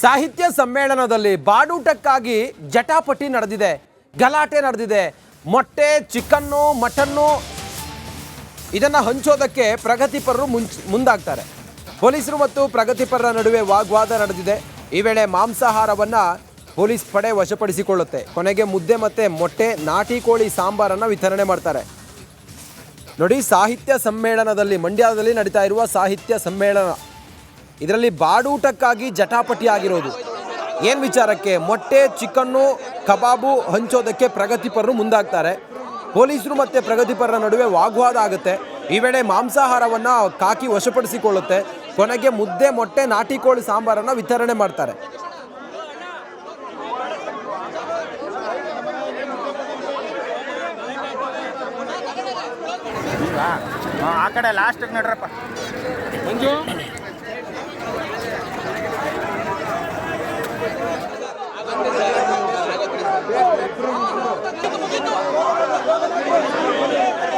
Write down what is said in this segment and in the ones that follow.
ಸಾಹಿತ್ಯ ಸಮ್ಮೇಳನದಲ್ಲಿ ಬಾಡೂಟಕ್ಕಾಗಿ ಜಟಾಪಟಿ ನಡೆದಿದೆ, ಗಲಾಟೆ ನಡೆದಿದೆ. ಮೊಟ್ಟೆ, ಚಿಕನ್ನು, ಮಟನ್ನು ಇದನ್ನು ಹಂಚೋದಕ್ಕೆ ಪ್ರಗತಿಪರರು ಮುಂಚ್, ಮುಂದಾಗ್ತಾರೆ. ಪೊಲೀಸರು ಮತ್ತು ಪ್ರಗತಿಪರರ ನಡುವೆ ವಾಗ್ವಾದ ನಡೆದಿದೆ. ಈ ವೇಳೆ ಮಾಂಸಾಹಾರವನ್ನು ಪೊಲೀಸ್ ಪಡೆ ವಶಪಡಿಸಿಕೊಳ್ಳುತ್ತೆ. ಕೊನೆಗೆ ಮುದ್ದೆ ಮತ್ತೆ ಮೊಟ್ಟೆ, ನಾಟಿ ಕೋಳಿ ಸಾಂಬಾರನ್ನು ವಿತರಣೆ ಮಾಡ್ತಾರೆ. ನೋಡಿ, ಸಾಹಿತ್ಯ ಸಮ್ಮೇಳನದಲ್ಲಿ, ಮಂಡ್ಯದಲ್ಲಿ ನಡೀತಾ ಇರುವ ಸಾಹಿತ್ಯ ಸಮ್ಮೇಳನ ಇದರಲ್ಲಿ ಬಾಡೂಟಕ್ಕಾಗಿ ಜಟಾಪಟಿ ಆಗಿರೋದು ಏನು ವಿಚಾರಕ್ಕೆ? ಮೊಟ್ಟೆ ಚಿಕನ್ನು ಕಬಾಬು ಹಂಚೋದಕ್ಕೆ ಪ್ರಗತಿಪರರು ಮುಂದಾಗ್ತಾರೆ. ಪೊಲೀಸರು ಮತ್ತೆ ಪ್ರಗತಿಪರರ ನಡುವೆ ವಾಗ್ವಾದ ಆಗುತ್ತೆ. ಈ ವೇಳೆ ಮಾಂಸಾಹಾರವನ್ನ ಕಾಕಿ ವಶಪಡಿಸಿಕೊಳ್ಳುತ್ತೆ. ಕೊನೆಗೆ ಮುದ್ದೆ ಮೊಟ್ಟೆ ನಾಟಿ ಕೋಳಿ ಸಾಂಬಾರನ್ನ ವಿತರಣೆ ಮಾಡ್ತಾರೆ. ಆ ಕಡೆ ಲಾಸ್ಟಿಗೆ ನಡ್ರಪ್ಪ. ಮಂಜು Thank you.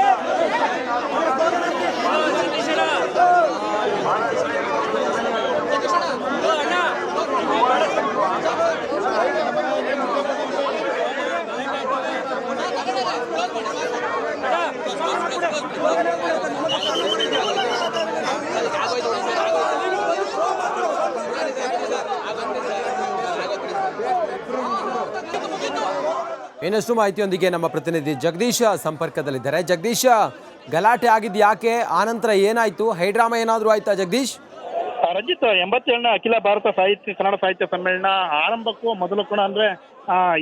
ಇನ್ನಷ್ಟು ಮಾಹಿತಿಯೊಂದಿಗೆ ನಮ್ಮ ಪ್ರತಿನಿಧಿ ಜಗದೀಶ ಸಂಪರ್ಕದಲ್ಲಿದ್ದಾರೆ. ಜಗದೀಶ, ಗಲಾಟೆ ಆಗಿದ್ದು ಯಾಕೆ? ಆನಂತರ ಏನಾಯ್ತು? ಹೈಡ್ರಾಮಾ ಏನಾದರೂ ಆಯ್ತಾ ಜಗದೀಶ್? ರಂಜಿತ್, ಎಂಬತ್ತೇಳನೇ ಅಖಿಲ ಭಾರತ ಸಾಹಿತ್ಯ, ಕನ್ನಡ ಸಾಹಿತ್ಯ ಸಮ್ಮೇಳನ ಆರಂಭಕ್ಕೂ ಮೊದಲು ಕೂಡ ಅಂದ್ರೆ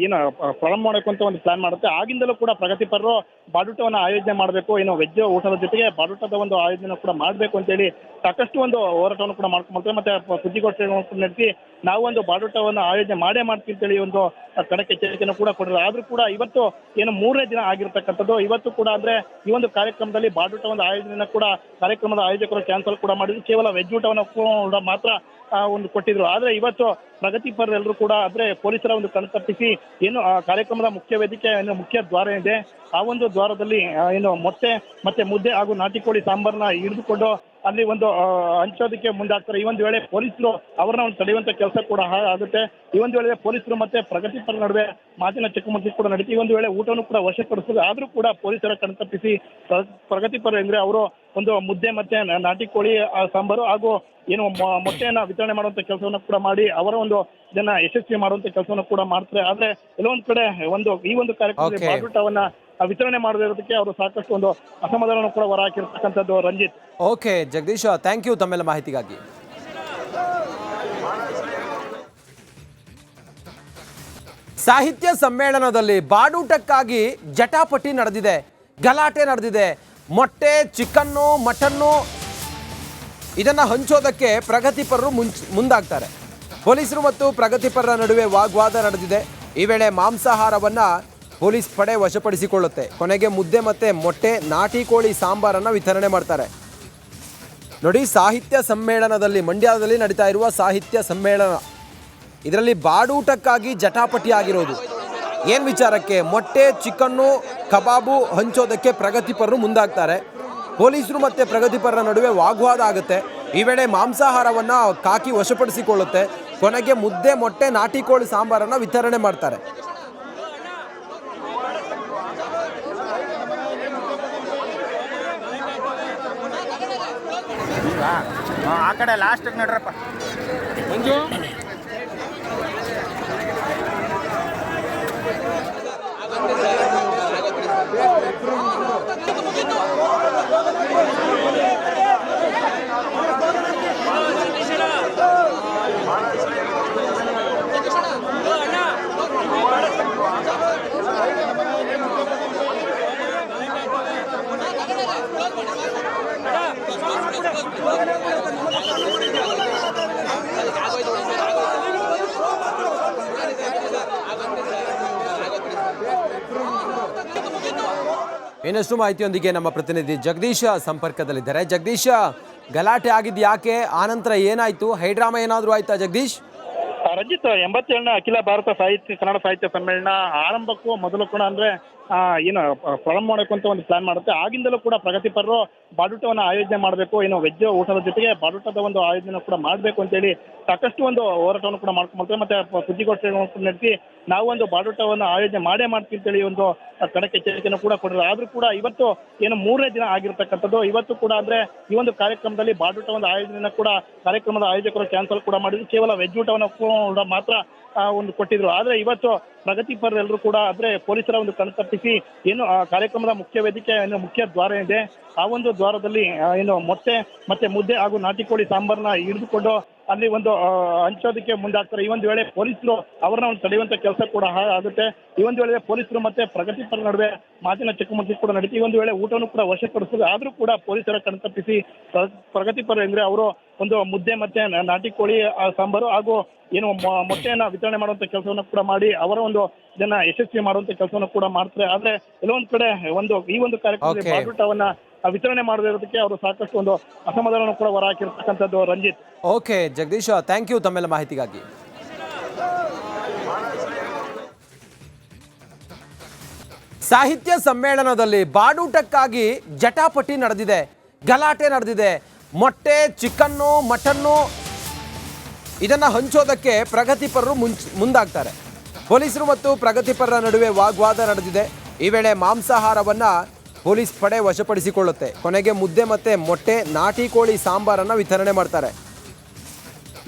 ಏನು ಪ್ರಾರಂಭ ಮಾಡಬೇಕು ಅಂತ ಒಂದು ಪ್ಲಾನ್ ಮಾಡುತ್ತೆ. ಆಗಿಂದಲೂ ಕೂಡ ಪ್ರಗತಿಪರರು ಬಾಡೂಟವನ್ನು ಆಯೋಜನೆ ಮಾಡಬೇಕು ಏನು ವೆಜ್ ಊಟದ ಜೊತೆಗೆ ಬಾಡೂಟದ ಒಂದು ಆಯೋಜನೆ ಕೂಡ ಮಾಡಬೇಕು ಅಂತೇಳಿ ಸಾಕಷ್ಟು ಒಂದು ಹೋರಾಟವನ್ನು ಕೂಡ ಮಾಡ್ಕೊಂಡ್ಬರ್ತಾರೆ ಮತ್ತೆ ಸುದ್ದಿಗೋಷ್ಠಿ ನಡೆಸಿ ನಾವು ಒಂದು ಬಾಡೂಟವನ್ನು ಆಯೋಜನೆ ಮಾಡೇ ಮಾಡ್ತೀವಿ ಅಂತೇಳಿ ಒಂದು ಕಣಕ್ಕೆ ಎಚ್ಚರಿಕೆಯನ್ನು ಕೂಡ ಕೊಡಿದ್ರು ಆದ್ರೂ ಕೂಡ ಇವತ್ತು ಏನು ಮೂರನೇ ದಿನ ಆಗಿರ್ತಕ್ಕಂಥದ್ದು. ಇವತ್ತು ಕೂಡ ಅಂದ್ರೆ ಈ ಒಂದು ಕಾರ್ಯಕ್ರಮದಲ್ಲಿ ಬಾಡೂಟ ಒಂದು ಆಯೋಜನೆ ಕೂಡ ಕಾರ್ಯಕ್ರಮದ ಆಯೋಜಕರು ಕ್ಯಾನ್ಸಲ್ ಕೂಡ ಮಾಡಿದ್ರು. ಕೇವಲ ವೆಜ್ ಊಟವನ್ನು ಕೂಡ ಮಾತ್ರ ಒಂದು ಕೊಟ್ಟಿದ್ರು. ಆದ್ರೆ ಇವತ್ತು ಪ್ರಗತಿಪರರೆಲ್ಲರೂ ಕೂಡ ಅಂದ್ರೆ ಪೊಲೀಸರ ಒಂದು ಕಣ್ತಪ್ಪಿಸಿ ಏನು, ಆ, ಕಾರ್ಯಕ್ರಮದ ಮುಖ್ಯ ವೇದಿಕೆ, ಏನು ಮುಖ್ಯ ದ್ವಾರ ಇದೆ. ಆ ಒಂದು ದ್ವಾರದಲ್ಲಿ ಏನು ಮೊಟ್ಟೆ, ಮತ್ತೆ ಮುದ್ದೆ ಹಾಗೂ ನಾಟಿ ಕೋಳಿ ಸಾಂಬಾರ್ನ ಹಿಡಿದುಕೊಂಡು ಅಲ್ಲಿ ಒಂದು ಹಂಚೋದಕ್ಕೆ ಮುಂದಾಗ್ತಾರೆ. ಈ ಒಂದು ವೇಳೆ ಪೊಲೀಸರು ಅವರನ್ನ ಒಂದು ತಡೆಯುವಂತ ಕೆಲಸ ಕೂಡ ಆಗುತ್ತೆ. ಈ ಒಂದು ವೇಳೆ ಪೊಲೀಸರು ಮತ್ತೆ ಪ್ರಗತಿಪರ ನಡುವೆ ಮಾತಿನ ಚಕಮಕಿ ಕೂಡ ನಡೀತಿ. ಒಂದು ವೇಳೆ ಊಟವನ್ನು ಕೂಡ ವಶಪಡಿಸಿದ್ರು. ಆದ್ರೂ ಕೂಡ ಪೊಲೀಸರ ಕಣ್ತಪ್ಪಿಸಿ ಪ್ರ- ಪ್ರಗತಿಪರ ಅಂದ್ರೆ ಅವರು ಒಂದು ಮುದ್ದೆ ಮತ್ತೆ ನಾಟಿ ಕೋಳಿ ಆ, ಸಾಂಬಾರು ಹಾಗೂ ಏನು ಮೊಟ್ಟೆಯನ್ನ ವಿತರಣೆ ಮಾಡುವಂತ ಕೆಲಸವನ್ನು ಕೂಡ ಮಾಡಿ ಅವರ ಒಂದು ಇದನ್ನ ಯಶಸ್ವಿ ಮಾಡುವಂತ ಕೆಲಸವನ್ನು ಕೂಡ ಮಾಡ್ತಾರೆ. ಆದ್ರೆ ಕೆಲವೊಂದ್ ಕಡೆ ಒಂದು ಈ ಒಂದು ಕಾರ್ಯಕ್ರಮದಲ್ಲಿ. ಬಾಡೂಟವನ್ನ ವಿತರಣೆ ಮಾಡದಿರೋದಕ್ಕೆ ಅವರು ಸಾಕಷ್ಟು ಒಂದು ಅಸಮಾಧಾನ ಕೂಡ ಹೊರಹಾಕಿರ್ತಕ್ಕಂಥದ್ದು Ranjith. Okay Jagadish thank you ತಮ್ಮೆಲ್ಲ ಮಾಹಿತಿಗಾಗಿ. ಸಾಹಿತ್ಯ ಸಮ್ಮೇಳನದಲ್ಲಿ ಬಾಡೂಟಕ್ಕಾಗಿ ಜಟಾಪಟಿ ನಡೆದಿದೆ, ಗಲಾಟೆ ನಡೆದಿದೆ. ಮೊಟ್ಟೆ, ಚಿಕನ್ನು, ಮಟನ್ನು ಇದನ್ನ ಹಂಚೋದಕ್ಕೆ ಪ್ರಗತಿಪರರು ಮುಂಚ್, ಮುಂದಾಗ್ತಾರೆ. ಪೊಲೀಸರು ಮತ್ತು ಪ್ರಗತಿಪರರ ನಡುವೆ ವಾಗ್ವಾದ ನಡೆದಿದೆ. ಈ ವೇಳೆ ಮಾಂಸಾಹಾರವನ್ನ ಪೊಲೀಸ್ ಪಡೆ ವಶಪಡಿಸಿಕೊಳ್ಳುತ್ತೆ. ಕೊನೆಗೆ ಮುದ್ದೆ ಮತ್ತೆ ಮೊಟ್ಟೆ, ನಾಟಿ ಕೋಳಿ ಸಾಂಬಾರನ್ನ ವಿತರಣೆ ಮಾಡ್ತಾರೆ. ನೋಡಿ, ಸಾಹಿತ್ಯ ಸಮ್ಮೇಳನದಲ್ಲಿ, ಮಂಡ್ಯದಲ್ಲಿ ನಡೀತಾ ಇರುವ ಸಾಹಿತ್ಯ ಸಮ್ಮೇಳನ ಇದರಲ್ಲಿ ಬಾಡೂಟಕ್ಕಾಗಿ ಜಟಾಪಟಿ ಆಗಿರೋದು ಏನು ವಿಚಾರಕ್ಕೆ? ಮೊಟ್ಟೆ ಚಿಕನ್ನು ಕಬಾಬು ಹಂಚೋದಕ್ಕೆ ಪ್ರಗತಿಪರರು ಮುಂದಾಗ್ತಾರೆ. ಪೊಲೀಸರು ಮತ್ತು ಪ್ರಗತಿಪರರ ನಡುವೆ ವಾಗ್ವಾದ ಆಗುತ್ತೆ. ಈ ವೇಳೆ ಮಾಂಸಾಹಾರವನ್ನು ಕಾಕಿ ವಶಪಡಿಸಿಕೊಳ್ಳುತ್ತೆ. ಕೊನೆಗೆ ಮುದ್ದೆ ಮೊಟ್ಟೆ ನಾಟಿ ಕೋಳಿ ಸಾಂಬಾರನ್ನು ವಿತರಣೆ ಮಾಡ್ತಾರೆ. ಆ ಕಡೆ ಲಾಸ್ಟಿಗೆ ನಡ್ರಪ್ಪ. ಮಂಜು ಇನ್ನಷ್ಟು ಮಾಹಿತಿಯೊಂದಿಗೆ ನಮ್ಮ ಪ್ರತಿನಿಧಿ ಜಗದೀಶ ಸಂಪರ್ಕದಲ್ಲಿದ್ದಾರೆ. ಜಗದೀಶ, ಗಲಾಟೆ ಆಗಿದ್ದು ಯಾಕೆ? ಆನಂತರ ಏನಾಯ್ತು? ಹೈಡ್ರಾಮಾ ಏನಾದರೂ ಆಯ್ತಾ ಜಗದೀಶ್? ರಂಜಿತ್, ಎಂಬತ್ತೇಳನೇ ಅಖಿಲ ಭಾರತ ಸಾಹಿತ್ಯ, ಕನ್ನಡ ಸಾಹಿತ್ಯ ಸಮ್ಮೇಳನ ಆರಂಭಕ್ಕೂ ಮೊದಲು ಕೂಡ ಅಂದ್ರೆ ಏನು ಪ್ರಾರಂಭ ಮಾಡಬೇಕು ಅಂತ ಒಂದು ಪ್ಲಾನ್ ಮಾಡುತ್ತೆ. ಆಗಿಂದಲೂ ಕೂಡ ಪ್ರಗತಿಪರರು ಬಾಡೂಟವನ್ನು ಆಯೋಜನೆ ಮಾಡಬೇಕು, ಏನು ವೆಜ್ ಊಟದ ಜೊತೆಗೆ ಬಾಡೂಟದ ಒಂದು ಆಯೋಜನೆ ಕೂಡ ಮಾಡಬೇಕು ಅಂತೇಳಿ ಸಾಕಷ್ಟು ಒಂದು ಹೋರಾಟವನ್ನು ಕೂಡ ಮಾಡ್ಕೊಂಡ್ಬರ್ತಾರೆ ಮತ್ತೆ ಸುದ್ದಿಗೋಷ್ಠಿ ನಡೆಸಿ ನಾವು ಒಂದು ಬಾಡೂಟವನ್ನು ಆಯೋಜನೆ ಮಾಡೇ ಮಾಡ್ತೀವಿ ಅಂತೇಳಿ ಒಂದು ಕಣಕ್ಕೆ ಎಚ್ಚರಿಕೆಯನ್ನು ಕೂಡ ಕೊಟ್ಟಿದ್ದಾರೆ ಆದ್ರೂ ಕೂಡ ಇವತ್ತು ಏನು ಮೂರನೇ ದಿನ ಆಗಿರ್ತಕ್ಕಂಥದ್ದು. ಇವತ್ತು ಕೂಡ ಅಂದ್ರೆ ಈ ಒಂದು ಕಾರ್ಯಕ್ರಮದಲ್ಲಿ ಬಾಡೂಟ ಒಂದು ಆಯೋಜನೆ ಕೂಡ ಕಾರ್ಯಕ್ರಮದ ಆಯೋಜಕರು ಕ್ಯಾನ್ಸಲ್ ಕೂಡ ಮಾಡಿದ್ರು. ಕೇವಲ ವೆಜ್ ಊಟವನ್ನು ಕೂಡ ಮಾತ್ರ ಒಂದು ಕೊಟ್ಟಿದ್ರು. ಆದ್ರೆ ಇವತ್ತು ಪ್ರಗತಿಪರರೆಲ್ಲರೂ ಕೂಡ ಅಂದ್ರೆ ಪೊಲೀಸರ ಒಂದು ಕಣ್ತಪ್ಪಿಸಿ ಏನು, ಆ, ಕಾರ್ಯಕ್ರಮದ ಮುಖ್ಯ ವೇದಿಕೆ, ಏನು, ಮುಖ್ಯ ದ್ವಾರ ಇದೆ. ಆ ಒಂದು ದ್ವಾರದಲ್ಲಿ ಏನು ಮೊಟ್ಟೆ ಮತ್ತೆ ಮುದ್ದೆ ಹಾಗೂ ನಾಟಿ ಕೋಳಿ ಸಾಂಬಾರ್ನ ಹಿಡಿದುಕೊಂಡು ಅಲ್ಲಿ ಒಂದು ಹಂಚೋದಕ್ಕೆ ಮುಂದಾಗ್ತಾರೆ. ಈ ಒಂದು ವೇಳೆ ಪೊಲೀಸರು ಅವ್ರನ್ನ ಒಂದು ತಡೆಯುವಂತ ಕೆಲಸ ಕೂಡ ಆಗುತ್ತೆ. ಈ ಒಂದು ವೇಳೆ ಪೊಲೀಸರು ಮತ್ತೆ ಪ್ರಗತಿಪರ ನಡುವೆ ಮಾತಿನ ಚಕಮಕಿ ಕೂಡ ನಡೀತಿ ಈ ಒಂದು ವೇಳೆ ಊಟವನ್ನು ಕೂಡ ವಶಪಡಿಸಿದ್ರು ಆದ್ರೂ ಕೂಡ ಪೊಲೀಸರ ಕಣ್ತಪ್ಪಿಸಿ ಪ್ರ- ಪ್ರಗತಿಪರ ಎಂದ್ರೆ ಅವರು ಒಂದು ಮುದ್ದೆ ಮತ್ತೆ ನಾಟಿ ಕೋಳಿ ಆ, ಸಾಂಬಾರು ಹಾಗೂ ಏನು ಮೊಟ್ಟೆಯನ್ನ ವಿತರಣೆ ಮಾಡುವಂತ ಕೆಲಸವನ್ನು ಕೂಡ ಮಾಡಿ ಅವರ ಒಂದು ಇದನ್ನ ಯಶಸ್ವಿ ಮಾಡುವಂತ ಕೆಲಸವನ್ನು ಕೂಡ ಮಾಡ್ತಾರೆ. ಆದ್ರೆ ಕೆಲವೊಂದ್ ಕಡೆ ಒಂದು ಈ ಒಂದು ಕಾರ್ಯಕ್ರಮದಲ್ಲಿ Okay. ವಿತರಣೆ ಮಾಡದಿರೋದಕ್ಕೆ ಅವರು ಸಾಕಷ್ಟು ಒಂದು ಅಸಮಾಧಾನ ಕೂಡ ಹೊರಹಾಕಿರ್ತಕ್ಕಂಥದ್ದು Ranjith. Okay, Jagadish thank you ತಮ್ಮೆಲ್ಲ ಮಾಹಿತಿಗಾಗಿ. ಸಾಹಿತ್ಯ ಸಮ್ಮೇಳನದಲ್ಲಿ ಬಾಡೂಟಕ್ಕಾಗಿ ಜಟಾಪಟಿ ನಡೆದಿದೆ, ಗಲಾಟೆ ನಡೆದಿದೆ. ಮೊಟ್ಟೆ, ಚಿಕನ್ನು, ಮಟನ್ನು, ಇದನ್ನು ಹಂಚೋದಕ್ಕೆ ಪ್ರಗತಿಪರರು ಮುಂಚ್, ಮುಂದಾಗ್ತಾರೆ. ಪೊಲೀಸರು ಮತ್ತು ಪ್ರಗತಿಪರರ ನಡುವೆ ವಾಗ್ವಾದ ನಡೆದಿದೆ. ಈ ವೇಳೆ ಮಾಂಸಾಹಾರವನ್ನ ಪೊಲೀಸ್ ಪಡೆ ವಶಪಡಿಸಿಕೊಳ್ಳುತ್ತೆ. ಕೊನೆಗೆ ಮುದ್ದೆ ಮತ್ತೆ ಮೊಟ್ಟೆ, ನಾಟಿ ಕೋಳಿ ಸಾಂಬಾರನ್ನು ವಿತರಣೆ ಮಾಡ್ತಾರೆ.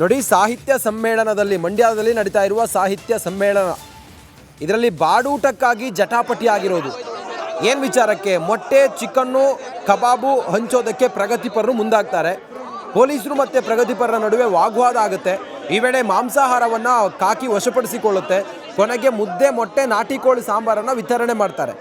ನೋಡಿ, ಸಾಹಿತ್ಯ ಸಮ್ಮೇಳನದಲ್ಲಿ, ಮಂಡ್ಯದಲ್ಲಿ ನಡೀತಾ ಇರುವ ಸಾಹಿತ್ಯ ಸಮ್ಮೇಳನ. ಇದರಲ್ಲಿ ಬಾಡೂಟಕ್ಕಾಗಿ ಜಟಾಪಟಿ ಆಗಿರೋದು ಏನು ವಿಚಾರಕ್ಕೆ? ಮೊಟ್ಟೆ, ಚಿಕನ್ನು, ಕಬಾಬು ಹಂಚೋದಕ್ಕೆ ಪ್ರಗತಿಪರರು ಮುಂದಾಗ್ತಾರೆ. ಪೊಲೀಸರು ಮತ್ತೆ ಪ್ರಗತಿಪರರ ನಡುವೆ ವಾಗ್ವಾದ ಆಗುತ್ತೆ. ಈ ವೇಳೆ ಮಾಂಸಾಹಾರವನ್ನು ಕಾಕಿ ವಶಪಡಿಸಿಕೊಳ್ಳುತ್ತೆ. ಕೊನೆಗೆ ಮುದ್ದೆ, ಮೊಟ್ಟೆ, ನಾಟಿ ಕೋಳಿ ಸಾಂಬಾರನ್ನು ವಿತರಣೆ ಮಾಡ್ತಾರೆ.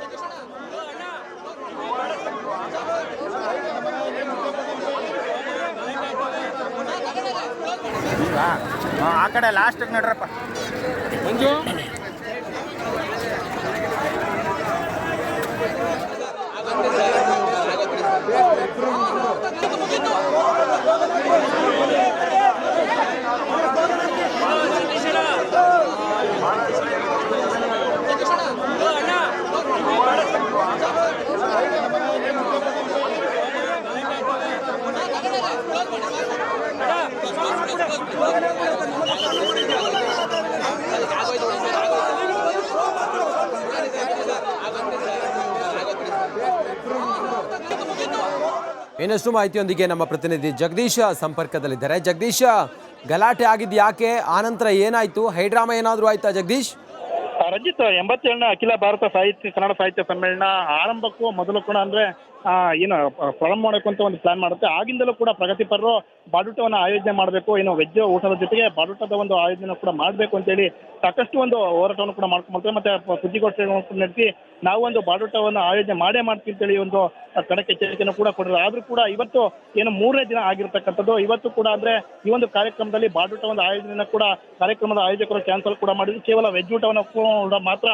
ಹಾಂ ಆ ಕಡೆ ಲಾಸ್ಟಿಗೆ ನಡ್ರಪ್ಪ. ಇನ್ನಷ್ಟು ಮಾಹಿತಿಯೊಂದಿಗೆ ನಮ್ಮ ಪ್ರತಿನಿಧಿ ಜಗದೀಶ ಸಂಪರ್ಕದಲ್ಲಿದ್ದಾರೆ. ಜಗದೀಶ, ಗಲಾಟೆ ಆಗಿದ್ದು ಯಾಕೆ? ಆನಂತರ ಏನಾಯ್ತು? ಹೈಡ್ರಾಮ ಏನಾದರೂ ಆಯ್ತಾ ಜಗದೀಶ್? ರಂಜಿತ್ ಎಂಬತ್ತೇಳನೇ ಅಖಿಲ ಭಾರತ ಸಾಹಿತ್ಯ ಕನ್ನಡ ಸಾಹಿತ್ಯ ಸಮ್ಮೇಳನ ಆರಂಭಕ್ಕೂ ಮೊದಲು ಕೂಡ ಅಂದ್ರೆ ಏನು ಪ್ರಾರಂಭ ಅಂತ ಒಂದು ಪ್ಲಾನ್ ಮಾಡುತ್ತೆ. ಆಗಿಂದಲೂ ಕೂಡ ಪ್ರಗತಿಪರರು ಬಾಡೂಟವನ್ನು ಆಯೋಜನೆ ಮಾಡಬೇಕು ಏನು ವೆಜ್ ಊಟದ ಜೊತೆಗೆ ಬಾಡೂಟದ ಒಂದು ಆಯೋಜನೆ ಕೂಡ ಮಾಡಬೇಕು ಅಂತೇಳಿ ಸಾಕಷ್ಟು ಒಂದು ಹೋರಾಟವನ್ನು ಕೂಡ ಮಾಡ್ಕೊಂಡ್ಬರ್ತಾರೆ ಮತ್ತೆ ಸುದ್ದಿಗೋಷ್ಠಿಗಳನ್ನು ನಡೆಸಿ ನಾವು ಒಂದು ಬಾಡೂಟವನ್ನು ಆಯೋಜನೆ ಮಾಡೇ ಮಾಡ್ತೀವಿ ಅಂತೇಳಿ ಒಂದು ಕಡಕ್ಕೆ ಎಚ್ಚರಿಕೆಯನ್ನು ಕೂಡ ಕೊಡಿದ್ರು ಆದ್ರೂ ಕೂಡ ಇವತ್ತು ಏನು ಮೂರನೇ ದಿನ ಆಗಿರ್ತಕ್ಕಂಥದ್ದು. ಇವತ್ತು ಕೂಡ ಅಂದ್ರೆ ಈ ಒಂದು ಕಾರ್ಯಕ್ರಮದಲ್ಲಿ ಬಾಡೂಟ ಒಂದು ಆಯೋಜನೆ ಕೂಡ ಕಾರ್ಯಕ್ರಮದ ಆಯೋಜಕರು ಕ್ಯಾನ್ಸಲ್ ಕೂಡ ಮಾಡಿದ್ರು. ಕೇವಲ ವೆಜ್ ಊಟವನ್ನು ಕೂಡ ಮಾತ್ರ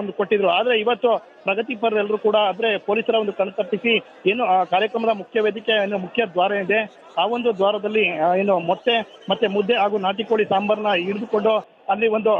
ಒಂದು ಕೊಟ್ಟಿದ್ರು. ಆದ್ರೆ ಇವತ್ತು ಪ್ರಗತಿಪರರೆಲ್ಲರೂ ಕೂಡ ಅಂದ್ರೆ ಪೊಲೀಸರ ಒಂದು ಕಣ್ತಪ್ಪಿಸಿ ಏನು ಆ ಕಾರ್ಯಕ್ರಮದ ಮುಖ್ಯ ವೇದಿಕೆ ಏನು ಮುಖ್ಯ ದ್ವಾರ ಇದೆ, ಆ ಒಂದು ದ್ವಾರದಲ್ಲಿ ಏನು ಮೊಟ್ಟೆ ಮತ್ತೆ ಮುದ್ದೆ ಹಾಗೂ ನಾಟಿ ಕೋಳಿ ಸಾಂಬಾರ್ನ ಹಿಡಿದುಕೊಂಡು ಅಲ್ಲಿ ಒಂದು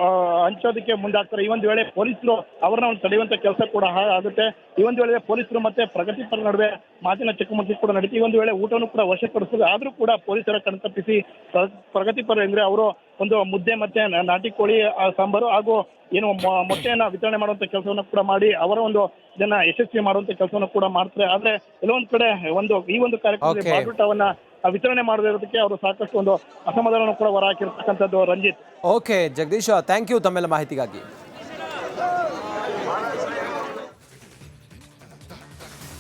ಹಂಚೋದಕ್ಕೆ ಮುಂದಾಗ್ತಾರೆ. ಈ ಒಂದು ವೇಳೆ ಪೊಲೀಸರು ಅವರನ್ನ ಒಂದು ತಡೆಯುವಂತ ಕೆಲಸ ಕೂಡ ಆಗುತ್ತೆ. ಈ ಒಂದು ವೇಳೆ ಪೊಲೀಸರು ಮತ್ತೆ ಪ್ರಗತಿಪರ ನಡುವೆ ಮಾತಿನ ಚಕಮಕಿ ಕೂಡ ನಡೀತಿ ಈ ಒಂದು ವೇಳೆ ಊಟವನ್ನು ಕೂಡ ವಶಪಡಿಸಿದ್ರು. ಆದ್ರೂ ಕೂಡ ಪೊಲೀಸರ ಕಣ್ತಪ್ಪಿಸಿ ಪ್ರ- ಪ್ರಗತಿಪರ ಅಂದ್ರೆ ಅವರು ಒಂದು ಮುದ್ದೆ ಮತ್ತೆ ನಾಟಿ ಕೋಳಿ ಸಾಂಬಾರು ಹಾಗೂ ಏನು ಮೊಟ್ಟೆಯನ್ನ ವಿತರಣೆ ಮಾಡುವಂತ ಕೆಲಸವನ್ನು ಕೂಡ ಮಾಡಿ ಅವರ ಒಂದು ಇದನ್ನ ಯಶಸ್ವಿ ಮಾಡುವಂತ ಕೆಲಸವನ್ನು ಕೂಡ ಮಾಡ್ತಾರೆ. ಆದ್ರೆ ಕೆಲವೊಂದ್ ಕಡೆ ಒಂದು ಈ ಒಂದು ಕಾರ್ಯಕ್ರಮದಲ್ಲಿ. ಬಾಡೂಟವನ್ನ ಆ, ಮಾಡದೇ ಇರೋದಕ್ಕೆ ಅವರು ಸಾಕಷ್ಟು ಒಂದು ಅಸಮಾಧಾನ ಕೂಡ ಹೊರ ಹಾಕಿರ್ತಕ್ಕಂಥದ್ದು Ranjith. Okay Jagadish thank you ತಮ್ಮೆಲ್ಲ ಮಾಹಿತಿಗಾಗಿ.